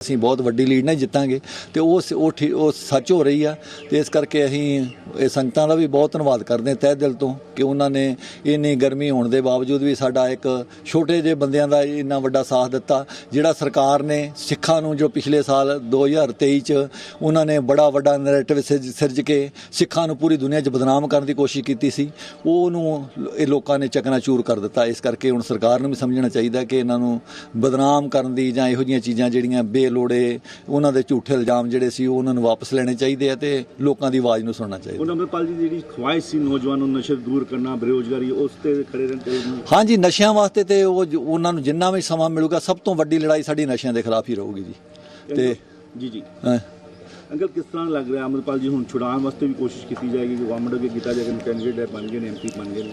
ਅਸੀਂ ਬਹੁਤ ਵੱਡੀ ਲੀਡ ਨਾਲ ਜਿੱਤਾਂਗੇ ਤੇ ਉਹ ਸ- ਉਹ ਠੀ- ਉਹ ਸੱਚ ਹੋ ਰਹੀ ਆ ਤੇ ਇਸ ਕਰਕੇ ਅਸੀਂ ਇਹ ਸੰਗਤਾਂ ਦਾ ਵੀ ਬਹੁਤ ਧੰਨਵਾਦ ਕਰਦੇ ਹਾਂ ਤਹਿ ਦਿਲ ਤੋਂ ਕਿ ਉਹਨਾਂ ਨੇ ਇੰਨੀ ਗਰਮੀ ਹੋਣ ਦੇ ਬਾਵਜੂਦ ਵੀ ਸਾਡਾ ਇੱਕ ਛੋਟੇ ਜਿਹੇ ਬੰਦਿਆਂ ਦਾ ਇੰਨਾ ਵੱਡਾ ਸਾਥ ਦਿੱਤਾ, ਜਿਹੜਾ ਸਰਕਾਰ ਨੇ ਸਿੱਖਾਂ ਨੂੰ ਜੋ ਪਿਛਲੇ ਸਾਲ 2023 ਚ ਉਹਨਾਂ ਨੇ ਬੜਾ ਵੱਡਾ ਨੈਰੇਟਿਵ ਸਿਰਜ ਕੇ ਸਿੱਖਾਂ ਨੂੰ ਪੂਰੀ ਦੁਨੀਆ 'ਚ ਬਦਨਾਮ ਕਰਨ ਦੀ ਕੋਸ਼ਿਸ਼ ਕੀਤੀ ਸੀ, ਉਹਨੂੰ ਇਹ ਲੋਕਾਂ ਨੇ ਚਕਨਾਚੂਰ ਕਰ ਦਿੱਤਾ। ਇਸ ਕਰਕੇ ਹੁਣ ਸਰਕਾਰ ਨੂੰ ਵੀ ਸਮਝਣਾ ਚਾਹੀਦਾ ਕਿ ਇਹਨਾਂ ਨੂੰ ਬਦਨਾਮ ਕਰਨ ਦੀ ਜਾਂ ਇਹੋ ਜਿਹੀਆਂ ਚੀਜ਼ਾਂ ਜਿਹੜੀਆਂ ਬੇ ਬੇਲੋੜੇ ਉਹਨਾਂ ਦੇ ਝੂਠੇ ਇਲਜ਼ਾਮ ਜਿਹੜੇ ਸੀ ਉਹ ਉਹਨਾਂ ਨੂੰ ਵਾਪਸ ਲੈਣੇ ਚਾਹੀਦੇ ਆ ਤੇ ਲੋਕਾਂ ਦੀ ਆਵਾਜ਼ ਨੂੰ ਸੁਣਨਾ ਚਾਹੀਦਾ। ਹੁਣ ਅੰਮ੍ਰਿਤਪਾਲ ਜੀ ਜਿਹੜੀ ਖਵਾਇਸ਼ ਸੀ ਨੌਜਵਾਨਾਂ ਨੂੰ ਨਸ਼ੇ ਦੂਰ ਕਰਨਾ ਬੇਰੁਜ਼ਗਾਰੀ ਉਸ ਤੇ ਖੜੇ ਰਹਿੰਦੇ ਨੇ ਹਾਂਜੀ ਨਸ਼ਿਆਂ ਵਾਸਤੇ ਤੇ ਉਹ ਉਹਨਾਂ ਨੂੰ ਜਿੰਨਾ ਵੀ ਸਮਾਂ ਮਿਲੂਗਾ ਸਭ ਤੋਂ ਵੱਡੀ ਲੜਾਈ ਸਾਡੀ ਨਸ਼ਿਆਂ ਦੇ ਖਿਲਾਫ ਹੀ ਰਹੂਗੀ ਜੀ। ਤੇ ਜੀ ਜੀ। ਅੰਕਲ ਕਿਸ ਤਰ੍ਹਾਂ ਲੱਗ ਰਿਹਾ? ਅੰਮ੍ਰਿਤਪਾਲ ਜੀ ਹੁਣ ਛੁਡਾਉਣ ਵਾਸਤੇ ਵੀ ਕੋਸ਼ਿਸ਼ ਕੀਤੀ ਜਾਏਗੀ ਕਿ ਗਵਰਨਮੈਂਟ ਅੱਗੇ ਕੀਤਾ ਜਾਏਗਾ ਕੈਂਡੀਡੇਟ ਬਣ ਗਏ ਨੇ ਐਮਪੀ ਬਣ ਗਏ ਨੇ।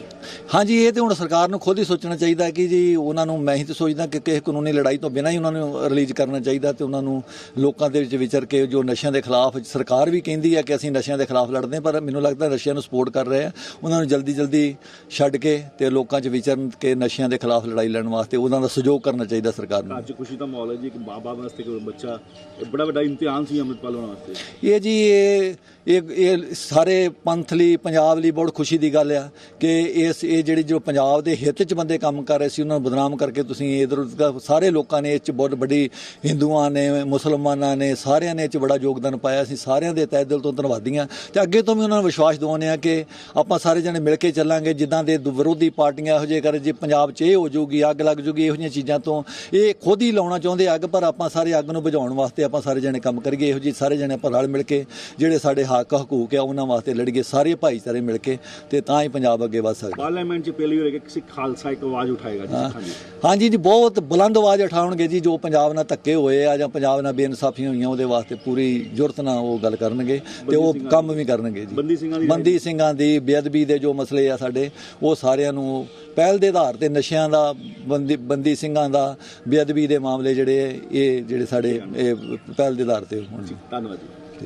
ਹਾਂਜੀ ਇਹ ਤੇ ਹੁਣ ਸਰਕਾਰ ਨੂੰ ਖੁਦ ਹੀ ਸੋਚਣਾ ਚਾਹੀਦਾ ਕਿ ਜੀ ਉਹਨਾਂ ਨੂੰ ਮੈਂ ਹੀ ਤੇ ਸੋਚਦਾ ਕਿ ਕਿਸੇ ਕਾਨੂੰਨੀ ਲੜਾਈ ਤੋਂ ਬਿਨਾਂ ਹੀ ਉਹਨਾਂ ਨੂੰ ਰਿਲੀਜ਼ ਕਰਨਾ ਚਾਹੀਦਾ ਤੇ ਉਹਨਾਂ ਨੂੰ ਲੋਕਾਂ ਦੇ ਵਿੱਚ ਵਿਚਰ ਕੇ ਜੋ ਨਸ਼ਿਆਂ ਦੇ ਖਿਲਾਫ ਸਰਕਾਰ ਵੀ ਕਹਿੰਦੀ ਹੈ ਕਿ ਅਸੀਂ ਨਸ਼ਿਆਂ ਦੇ ਖਿਲਾਫ ਲੜਦੇ ਹਾਂ ਪਰ ਮੈਨੂੰ ਲੱਗਦਾ ਨਸ਼ਿਆਂ ਨੂੰ ਸਪੋਰਟ ਕਰ ਰਹੇ ਆ। ਉਹਨਾਂ ਨੂੰ ਜਲਦੀ ਜਲਦੀ ਛੱਡ ਕੇ ਤੇ ਲੋਕਾਂ 'ਚ ਵਿਚਰਨ ਕੇ ਨਸ਼ਿਆਂ ਦੇ ਖਿਲਾਫ ਲੜਾਈ ਲੜਨ ਵਾਸਤੇ ਉਹਨਾਂ ਦਾ ਸਹਿਯੋਗ ਕਰਨਾ ਚਾਹੀਦਾ ਸਰਕਾਰ ਨੂੰ। ਅੱਜ ਖੁਸ਼ੀ ਦਾ ਮਾਹੌਲ ਹੈ ਜੀ ਕਿ ਬਾਬਾ ਵਾਸਤੇ ਕੋਈ ਬੱਚਾ ਇਹ ਬੜਾ ਵੱਡਾ ਇਮਤਿਹਾਨ ਸੀ ਅੰਮ੍ਰਿਤਪਾਲ ਹੋਣਾ ਇਹ ਜੀ, ਇਹ ਇਹ ਇਹ ਸਾਰੇ ਪੰਥ ਲਈ, ਪੰਜਾਬ ਲਈ ਬਹੁਤ ਖੁਸ਼ੀ ਦੀ ਗੱਲ ਆ ਕਿ ਇਸ, ਇਹ ਜਿਹੜੀ ਜੋ ਪੰਜਾਬ ਦੇ ਹਿੱਤ 'ਚ ਬੰਦੇ ਕੰਮ ਕਰ ਰਹੇ ਸੀ, ਉਹਨਾਂ ਨੂੰ ਬਦਨਾਮ ਕਰਕੇ ਤੁਸੀਂ ਇਧਰ ਸਾਰੇ ਲੋਕਾਂ ਨੇ ਇਹ 'ਚ ਬਹੁਤ ਵੱਡੀ ਹਿੰਦੂਆਂ ਨੇ, ਮੁਸਲਮਾਨਾਂ ਨੇ, ਸਾਰਿਆਂ ਨੇ ਇਹ 'ਚ ਬੜਾ ਯੋਗਦਾਨ ਪਾਇਆ ਸੀ, ਸਾਰਿਆਂ ਦੇ ਤਹਿ ਦਿਲ ਤੋਂ ਧੰਨਵਾਦੀ ਹਾਂ ਤੇ ਅੱਗੇ ਤੋਂ ਵੀ ਉਹਨਾਂ ਨੂੰ ਵਿਸ਼ਵਾਸ ਦਿਵਾਉਂਦੇ ਆ ਕਿ ਆਪਾਂ ਸਾਰੇ ਜਣੇ ਮਿਲ ਕੇ ਚੱਲਾਂਗੇ, ਜਿੱਦਾਂ ਦੇ ਵਿਰੋਧੀ ਪਾਰਟੀਆਂ ਇਹੋ ਜਿਹੇ ਕਰ, ਜੇ ਪੰਜਾਬ 'ਚ ਇਹ ਹੋ ਜਾਊਗੀ, ਅੱਗ ਲੱਗ ਜਾਊਗੀ ਇਹੋ ਜਿਹੀਆਂ ਚੀਜ਼ਾਂ ਤੋਂ ਇਹ ਖੁਦ ਹੀ ਲਾਉਣਾ ਚਾਹੁੰਦੇ ਅੱਗ, ਪਰ ਆਪਾਂ ਸਾਰੇ ਅੱਗ ਨੂੰ ਬੁਝਾਉਣ ਵਾਸਤੇ ਆਪਾਂ ਸਾਰੇ ਜਣੇ ਕੰਮ ਕਰੀਏ, ਇਹੋ ਜਿਹੀ ਸਾਰੇ ਜਣੇ ਆਪਾਂ ਰਲ ਮਿਲ ਕੇ ਜਿਹੜੇ ਸਾਡੇ ਹੱਕ ਹਕੂਕ ਆ ਉਹਨਾਂ ਵਾਸਤੇ ਲੜੀਏ ਸਾਰੇ ਭਾਈਚਾਰੇ ਮਿਲ ਕੇ ਤੇ ਤਾਂ ਹੀ ਪੰਜਾਬ ਅੱਗੇ ਵਧ ਸਕਦਾ। ਪਾਰਲੀਮੈਂਟ 'ਚ ਪਹਿਲੀ ਵਾਰ ਕਿਸੇ ਖਾਲਸਾ ਇੱਕ ਆਵਾਜ਼ ਉਠਾਏਗਾ ਜੀ ਹਾਂਜੀ ਜੀ ਬਹੁਤ ਬੁਲੰਦ ਆਵਾਜ਼ ਉਠਾਉਣਗੇ ਜੀ ਜੋ ਪੰਜਾਬ ਨਾਲ ਧੱਕੇ ਹੋਏ ਆ ਜਾਂ ਪੰਜਾਬ ਨਾਲ ਬੇਇਨਸਾਫੀਆਂ ਹੋਈਆਂ ਉਹਦੇ ਵਾਸਤੇ ਪੂਰੀ ਜੁਰਤ ਨਾਲ ਉਹ ਗੱਲ ਕਰਨਗੇ ਤੇ ਉਹ ਕੰਮ ਵੀ ਕਰਨਗੇ ਜੀ। ਬੰਦੀ ਸਿੰਘਾਂ ਦੀ ਬੰਦੀ ਸਿੰਘਾਂ ਦੀ ਬੇਅਦਬੀ ਦੇ ਜੋ ਮਸਲੇ ਆ ਸਾਡੇ ਉਹ ਸਾਰਿਆਂ ਨੂੰ ਪਹਿਲ ਦੇ ਆਧਾਰ ਤੇ ਨਸ਼ਿਆਂ ਦਾ ਬੰਦੀ ਬੰਦੀ ਸਿੰਘਾਂ ਦਾ ਬੇਅਦਬੀ ਦੇ ਮਾਮਲੇ ਜਿਹੜੇ ਇਹ ਜਿਹੜੇ ਸਾਡੇ ਇਹ ਪਹਿਲ ਦੇ ਆਧਾਰ ਤੇ ਹੋਣ ਜੀ। ਧੰਨਵਾਦ